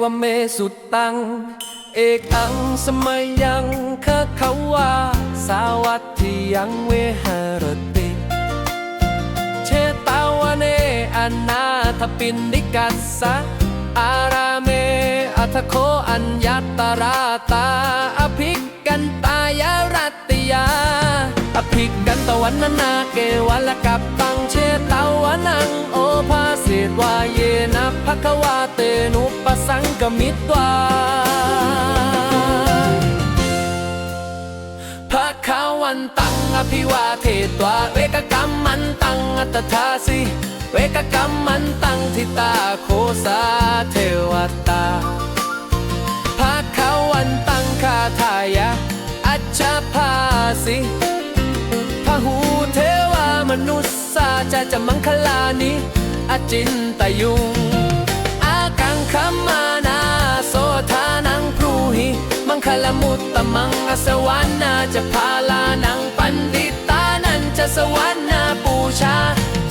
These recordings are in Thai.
วเมสุดตัง เอกอังสมัยยังคะเขาว่าสาวัตถิยังเวหารติ เชตาวเนอนาถปินดิกัสสะอาราเมอัทโคอัญญตราตาิกกันตะวันนานาเกวันละกับตังเชตาวนังโอภาเสดวาเยนะภควาเตนุปสังกมิตวาภะคะวันตังอภิวาเทตวาเวกกรรมมันตังอัตถาสิเวกกรรมมันตังทิตาโคสาเทวตาภะคะวันตังคาทายะอัจฉภาสิ จะจะมังคลานิอาจินตยุงอากังขมานาโสทานังพรูหิมังคลมุตตมังอสวรรณาจะพาลานังปันดิตานันจะสวรรณาปูชา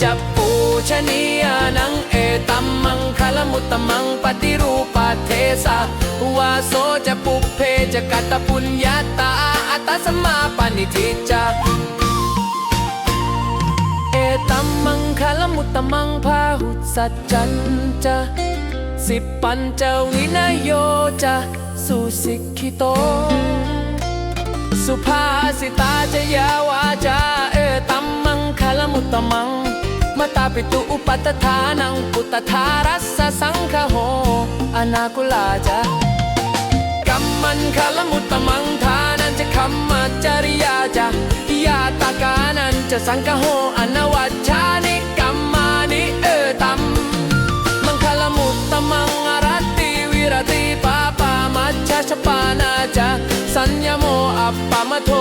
จะปูชนียานังเอตัมมังคลมุตตมังปฏิรูปเทสะวาโสจะปุเพจะกัตตปุญญาตาอัตสมมาปณิทิจา มมังคลมุตตมังพาหุสัจจันจะสิปัญจวินยโยจะสุสิกิโต สุภาสิตาจะยาวาจาเอตัมมังคลมุตตมังมาตาปิตุอุปัตถานังปุตตธารัสสังคโหอนาคุลาจากัมมันคลมุตตมังทานันจะคัมมาจริยาจายาตากานันจะสังคโหอนวัช โมอัปปามาโท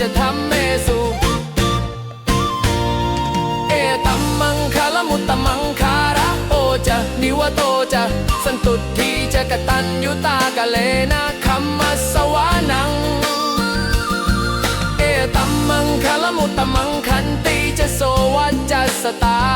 จะทำเมสุเอตัมมังคาลมุตตมังคาระโอจะนิวโตจะสันตุทีจะกตัญยุตากะเลนะคัมมัสวานัง เอตัมมังคาลมุตตมังคันติจะโสวัจจะสตา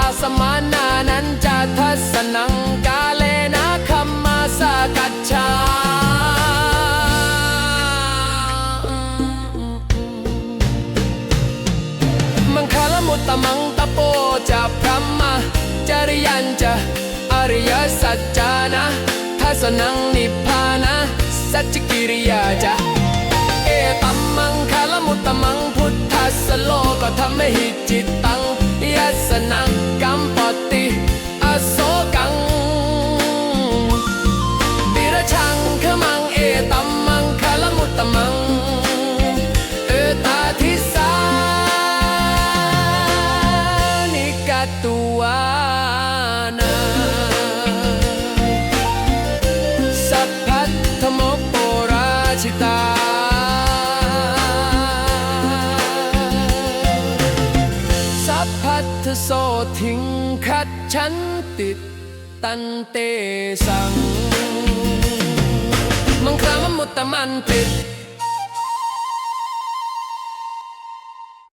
ตมังตะโปจะพระมะจริยันจะอริยสัจจานะทัสนังนิพพานะสัจกิริยาจะเอตัมมังคลมุตตมังพุทธัสสโล สัพพัทโสทิงคัดฉันติดตันเตสัง มังคลามมุตตมันติด